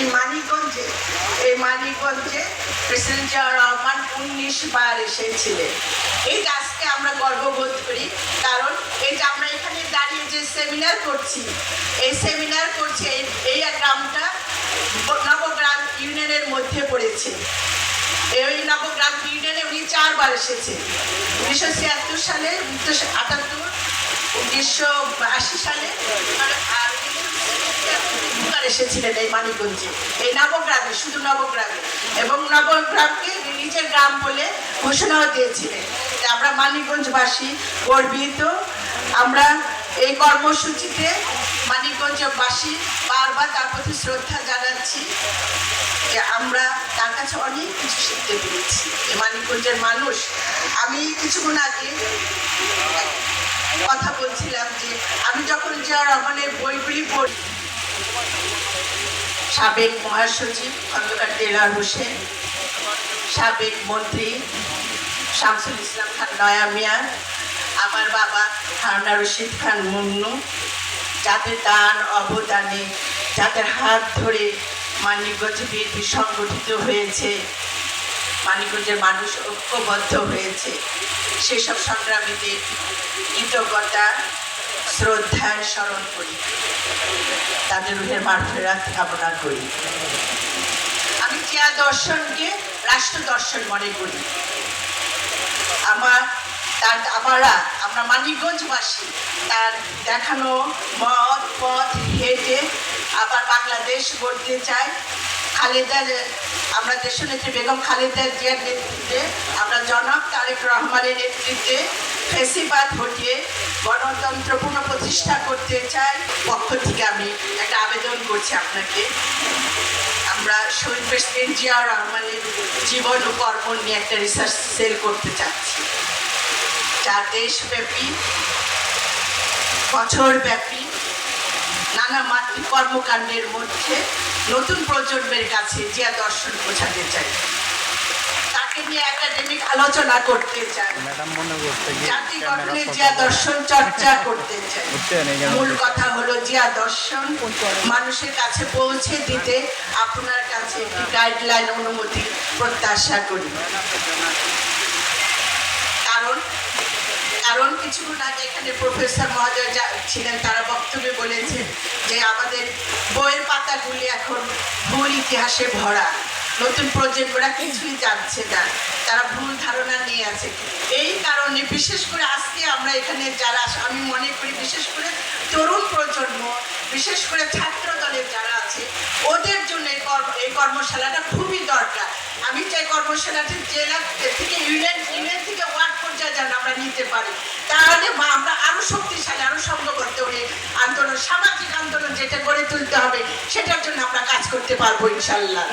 এই মানিকগঞ্জে এই মানিকগঞ্জে প্রেসিডেন্ট জিয়াউর রহমান উনিশ বার এসেছিলেন। এই আজকে আমরা গর্ববোধ করি, কারণ এই যে আমরা এখানে দাঁড়িয়ে যে সেমিনার করছি, এই সেমিনার করছি, এই গ্রামটা নবগ্রাম ইউনিয়নের মধ্যে পড়েছে। এই নবগ্রাম ইউনিয়নে উনি চারবার এসেছেন। উনিশশো ছিয়াত্তর সালে, উনিশশো আটাত্তর, উনিশশো আশি সালে দুবার এসেছিলেন এই মানিকগঞ্জে। এই নবগ্রামে, শুধু নবগ্রামে। এবং নবগ্রামকে নিজের গ্রাম বলে ঘোষণাও দিয়েছিলেন আমরা মানিকগঞ্জবাসী, গর্বিত। আমরা এই কর্মসূচিতে মানিকগঞ্জবাসী বারবার তার প্রতি শ্রদ্ধা জানাচ্ছি যে আমরা তার কাছে অনেক কিছু শিখতে পেরেছি। এই মানিকগঞ্জের মানুষ, আমি কিছুক্ষণ আগে কথা বলছিলাম যে আমি যখন জিয়া রহমানের বইগুলি পড়ি সাবেক মহাসচিব খন্দকার দেলার হোসেন, সাবেক মন্ত্রী শামসুল ইসলাম খান নয়া মিয়া আমার বাবা হারুনা রশিদ খান মুন্নু, যাদের দান অবদানে, যাদের হাত ধরে মানিকগঞ্জ বিএনপি সংগঠিত হয়েছে, মানিকগঞ্জের মানুষ ঐক্যবদ্ধ হয়েছে, সেসব সংগ্রামীদের কৃতজ্ঞতা শ্রদ্ধা স্মরণ করি। তাদের রুহের মারফেরাত কামনা করি। আমি জিয়া দর্শনকে রাষ্ট্র দর্শন মনে করি। আমার, তার, আমরা আমরা মানিকগঞ্জবাসী, তার দেখানো মত, পথ, হেঁটে আবার বাংলাদেশ গড়তে চাই। খালেদার, আমরা দেশনেত্রী বেগম খালেদার জিয়ার নেতৃত্বে আমরা জনাব তারেক রহমানের নেতৃত্বে ফেসিবাদ হটিয়ে গণতন্ত্র পুনঃপ্রতিষ্ঠা করতে চাই, পক্ষ থেকে আমি একটা আবেদন করছি আপনাকে। আমরা শহীদ প্রেসিডেন্ট জিয়াউর রহমানের জীবন ও কর্ম নিয়ে একটা রিসার্চ সেল করতে চাচ্ছি। যা দেশব্যাপী, বছরব্যাপী, নানা কর্মকাণ্ডের মধ্যে নতুন প্রজন্মের কাছে জিয়া দর্শন বোঝাতে চাই। নিয়ে একাডেমিক আলোচনা করতে চাই। ম্যাডাম মনে করতে গিয়ে জাতি গঠনে জিয়া দর্শন চর্চা করতে চাই। বুঝছেন এই যেমন মূল কথা হলো জিয়া দর্শন। মানুষের কাছে পৌঁছে দিতে আপনার কাছে একটি গাইডলাইন অনুমতি প্রত্যাশা করি। কারণ কারণ কিছুক্ষণ আগে এখানে প্রফেসর মহোদয় যা ছিলেন তারা বক্তব্যে বলেছেন যে আমাদের বইয়ের পাতাগুলি এখন ভুল ইতিহাসে ভরা। নতুন প্রজন্মরা কিছুই জানছে না। তারা ভুল ধারণা নিয়ে আছে। এই কারণে বিশেষ করে আজকে আমরা এখানে যারা আমি মনে করি বিশেষ করে তরুণ প্রজন্ম, বিশেষ করে ছাত্র দলের যারা আছে, ওদের জন্য এই এই কর্মশালাটা খুবই দরকার। আমি চাই কর্মশালাটি জেলা থেকে ইউনিয়ন ইউনিয়ন থেকে ওয়ার্ড পর্যায়ে যেন আমরা নিতে পারি। তাহলে আমরা আরও শক্তিশালী আরও আরও করতে হয়ে আন্দোলন, সামাজিক আন্দোলন যেটা গড়ে তুলতে হবে, সেটার জন্য আমরা কাজ করতে পারব ইনশাল্লাহ।